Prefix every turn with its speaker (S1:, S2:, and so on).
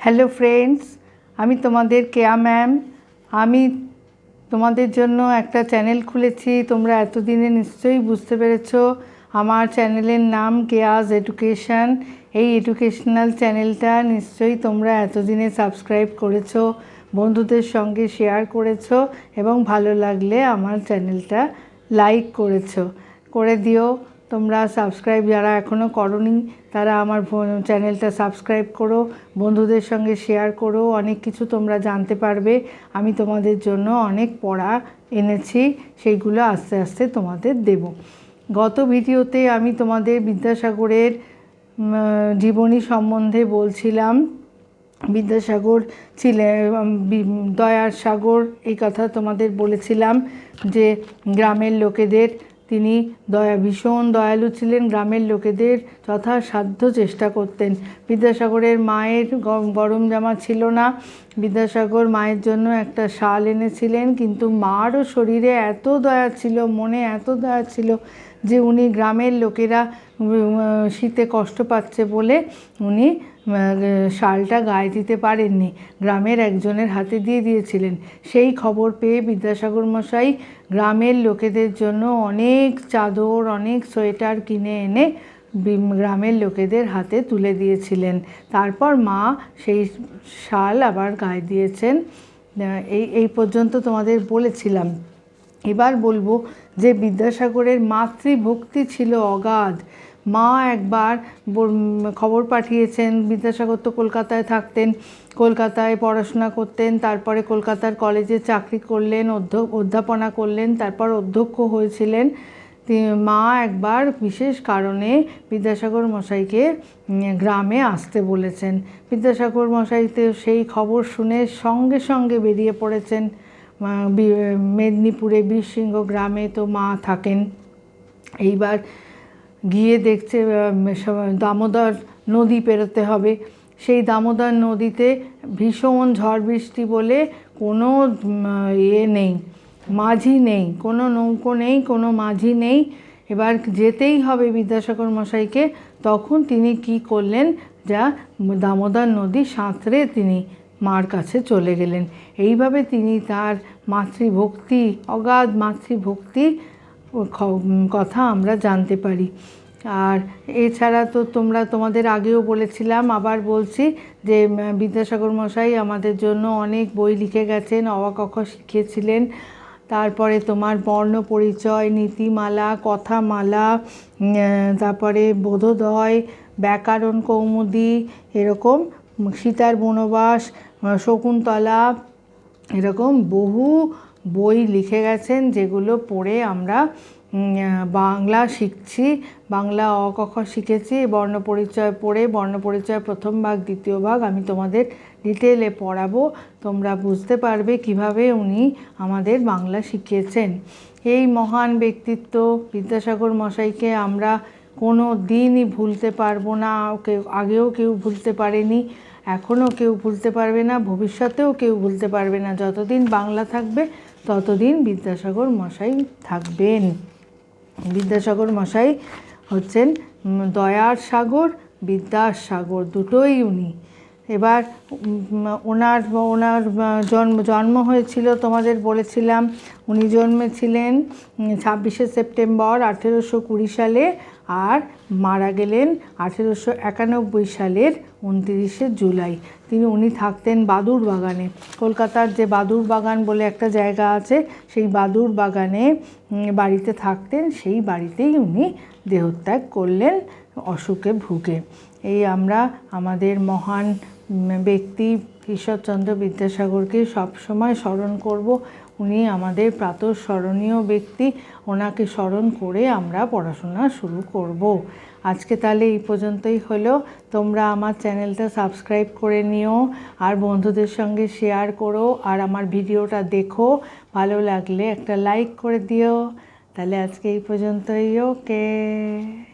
S1: Hello friends আমি তোমাদের কেয়া ma'am আমি তোমাদের জন্য একটা চ্যানেল খুলেছি। তোমরা এতদিনে নিশ্চয়ই বুঝতে পেরেছ আমার চ্যানেলের নাম কেয়াজ এডুকেশন এই এডুকেশনাল চ্যানেলটা নিশ্চয়ই তোমরা এতদিনে সাবস্ক্রাইব করেছ, বন্ধুদের সঙ্গে শেয়ার করেছ এবং ভালো লাগলে আমার চ্যানেলটা লাইক করেছ। করে দিও। তোমরা সাবস্ক্রাইব যারা এখনও করনি, তারা আমার চ্যানেলটা সাবস্ক্রাইব করো, বন্ধুদের সঙ্গে শেয়ার করো, অনেক কিছু তোমরা জানতে পারবে। আমি তোমাদের জন্য অনেক পড়া এনেছি, সেইগুলো আস্তে আস্তে তোমাদের দেব। গত ভিডিওতে আমি তোমাদের বিদ্যাসাগরের জীবনী সম্বন্ধে বলছিলাম। বিদ্যাসাগর ছিলেন দয়ার সাগর, এই কথা তোমাদের বলেছিলাম যে গ্রামের লোকেদের তিনি দয়া ভীষণ দয়ালু ছিলেন। গ্রামের লোকেদের যথাসাধ্য চেষ্টা করতেন। বিদ্যাসাগরের মায়ের গরম জামা ছিল না। বিদ্যাসাগর মায়ের জন্য একটা শাল এনেছিলেন, কিন্তু মারও শরীরে এত দয়া ছিল, মনে এত দয়া ছিল যে উনি গ্রামের লোকেরা শীতে কষ্ট পাচ্ছে বলে উনি শালটা গায়ে দিতে পারেননি। গ্রামের একজনের হাতে দিয়ে দিয়েছিলেন। সেই খবর পেয়ে বিদ্যাসাগর মশাই গ্রামের লোকেদের জন্য অনেক চাদর, অনেক সোয়েটার কিনে এনে গ্রামের লোকেদের হাতে তুলে দিয়েছিলেন। তারপর মা সেই শাল আবার গায়ে দিয়েছেন। এই এই পর্যন্ত তোমাদের বলেছিলাম। এবার বলব যে বিদ্যাসাগরের মাতৃভক্তি ছিল অগাধ। মা একবার খবর পাঠিয়েছেন, বিদ্যাসাগর তো কলকাতায় থাকতেন, কলকাতায় পড়াশোনা করতেন, তারপরে কলকাতার কলেজে চাকরি করলেন, অধ্য- অধ্যাপনা করলেন, তারপর অধ্যক্ষ হয়েছিলেন। মা একবার বিশেষ কারণে বিদ্যাসাগর মশাইকে গ্রামে আসতে বলেছেন। বিদ্যাসাগর মশাইতে সেই খবর শুনে সঙ্গে সঙ্গে বেরিয়ে পড়েছেন। মেদিনীপুরে বীরসিংহ গ্রামে তো মা থাকেন। এইবার গিয়ে দেখছে দামোদর নদী পেরোতে হবে। সেই দামোদর নদীতে ভীষণ ঝড় বৃষ্টি বলে কোনো ইয়ে নেই, মাঝি নেই, কোনো নৌকো নেই, কোনো মাঝি নেই। এবার যেতেই হবে বিদ্যাসাগর মশাইকে, তখন তিনি কি করলেন, যা দামোদর নদী সাঁতরে তিনি মার কাছে চলে গেলেন। এইভাবে তিনি তার মাতৃভক্তি, অগাধ মাতৃভক্তি কথা আমরা জানতে পারি। আর এছাড়া তো তোমরা তোমাদের আগেও বলেছিলাম, আবার বলছি যে বিদ্যাসাগর মশাই আমাদের জন্য অনেক বই লিখে গেছেন অবাক অক্ষ শিখিয়েছিলেন। তারপরে তোমার বর্ণ পরিচয়, নীতিমালা, কথামালা তারপরে বোধোদয়, ব্যাকরণ কৌমুদি, এরকম সীতার বনবাস শকুন্তলা, এরকম বহু বই লিখে গেছেন যেগুলো পড়ে আমরা বাংলা শিখছি, বাংলা অ ক খ শিখেছি বর্ণপরিচয় পড়ে বর্ণপরিচয় প্রথম ভাগ, দ্বিতীয় ভাগ আমি তোমাদের ডিটেলে পড়াবো। তোমরা বুঝতে পারবে কীভাবে উনি আমাদের বাংলা শিখিয়েছেন। এই মহান ব্যক্তিত্ব বিদ্যাসাগর মশাইকে আমরা কোনো দিনই ভুলতে পারব না ওকে আগেও কেউ ভুলতে পারেনি। এখনও কেউ ভুলতে পারবে না, ভবিষ্যতেও কেউ ভুলতে পারবে না। যতদিন বাংলা থাকবে, ততদিন বিদ্যাসাগর মশাই থাকবেন। বিদ্যাসাগর মশাই হচ্ছেন দয়ার সাগর, বিদ্যাসাগর দুটোই উনি। এবার ওনার ওনার জন্ম জন্ম হয়েছিল, তোমাদের বলেছিলাম, উনি জন্মেছিলেন ছাব্বিশে সেপ্টেম্বর আঠেরোশো কুড়ি সালে আর মারা গেলেন আঠেরোশো একানব্বই সালের উনতিরিশে জুলাই। তিনি, উনি থাকতেন বাদুর বাগানে। কলকাতার যে বাদুর বাগান বলে একটা জায়গা আছে, সেই বাদুর বাগানে বাড়িতে থাকতেন, সেই বাড়িতেই উনি দেহত্যাগ করলেন অসুখে ভুগে। এই আমরা আমাদের মহান ব্যক্তি ঈশ্বরচন্দ্র বিদ্যাসাগরকে সবসময় স্মরণ করব। উনি আমাদের প্রাতঃস্মরণীয় ব্যক্তি। ওনাকে স্মরণ করে আমরা পড়াশোনা শুরু করব। আজকে তাহলে এই পর্যন্তই হলো। তোমরা আমার চ্যানেলটা সাবস্ক্রাইব করে নিও আর বন্ধুদের সঙ্গে শেয়ার করো আর আমার ভিডিওটা দেখো। ভালো লাগলে একটা লাইক করে দিও। তাহলে আজকে এই পর্যন্তই, ওকে।